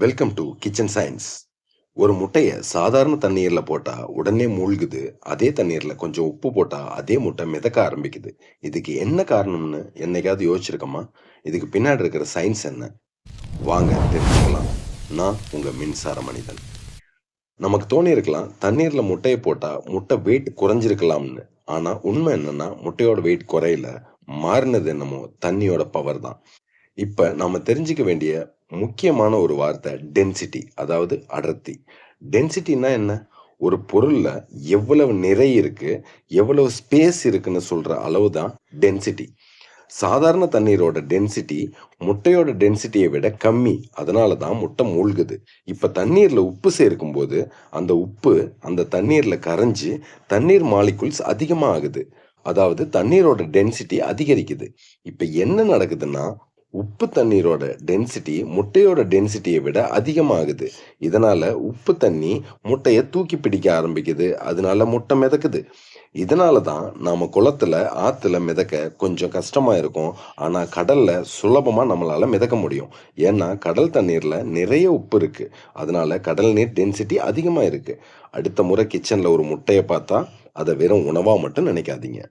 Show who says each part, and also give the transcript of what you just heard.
Speaker 1: Welcome to kitchen science ஒரு முட்டையை சாதாரண தண்ணீரில் போட்டால் உடனே மூழ்குது அதே தண்ணீரில் கொஞ்சம் உப்பு போட்டால் அதே முட்டை மிதக்க ஆரம்பிக்குது. இதுக்கு என்ன காரணம்னு என்னைக்காவது யோசிச்சிருக்கோமா? இதுக்கு பின்னாடி இருக்கிற சயின்ஸ் என்ன? வாங்க தெரிஞ்சுக்கலாம். நான் உங்கள் மின்சார மனிதன். நமக்கு தோணியிருக்கலாம் தண்ணீரில் முட்டையை போட்டால் முட்டை வெயிட் குறைஞ்சிருக்கலாம்னு. ஆனால் உண்மை என்னன்னா முட்டையோட வெயிட் குறையில மாறினது என்னமோ தண்ணியோட பவர் தான். இப்போ நாம் தெரிஞ்சுக்க வேண்டிய முக்கியமான ஒரு வார்த்தை டென்சிட்டி அதாவது அடர்த்தி. டென்சிட்டினா என்ன? ஒரு பொருளில் எவ்வளவு நிறை இருக்கு எவ்வளவு ஸ்பேஸ் இருக்குன்னு சொல்ற அளவு தான் டென்சிட்டி சாதாரண தண்ணீரோட டென்சிட்டி முட்டையோட டென்சிட்டியை விட கம்மி. அதனால தான் முட்டை மூழ்குது. இப்போ தண்ணீரில் உப்பு சேர்க்கும் போது அந்த உப்பு அந்த தண்ணீரில் கரைஞ்சி தண்ணீர் மாலிகுல்ஸ் அதிகமாக ஆகுது அதாவது தண்ணீரோட டென்சிட்டி அதிகரிக்குது. இப்போ என்ன நடக்குதுன்னா உப்பு தண்ணீரோட டென்சிட்டி முட்டையோட டென்சிட்டியை விட அதிகமாகுது. இதனால உப்பு தண்ணி முட்டையை தூக்கி பிடிக்க ஆரம்பிக்குது. அதனால முட்டை மிதக்குது. இதனால தான் நாம் குளத்துல ஆற்றுல மிதக்க கொஞ்சம் கஷ்டமாக இருக்கும். ஆனால் கடலில் சுலபமாக நம்மளால் மிதக்க முடியும். ஏன்னா கடல் தண்ணீரில் நிறைய உப்பு இருக்குது அதனால கடல் நீர் டென்சிட்டி அதிகமாக இருக்குது அடுத்த முறை கிச்சனில் ஒரு முட்டையை பார்த்தா அதை வெறும் உணவாக மட்டும் நினைக்காதீங்க.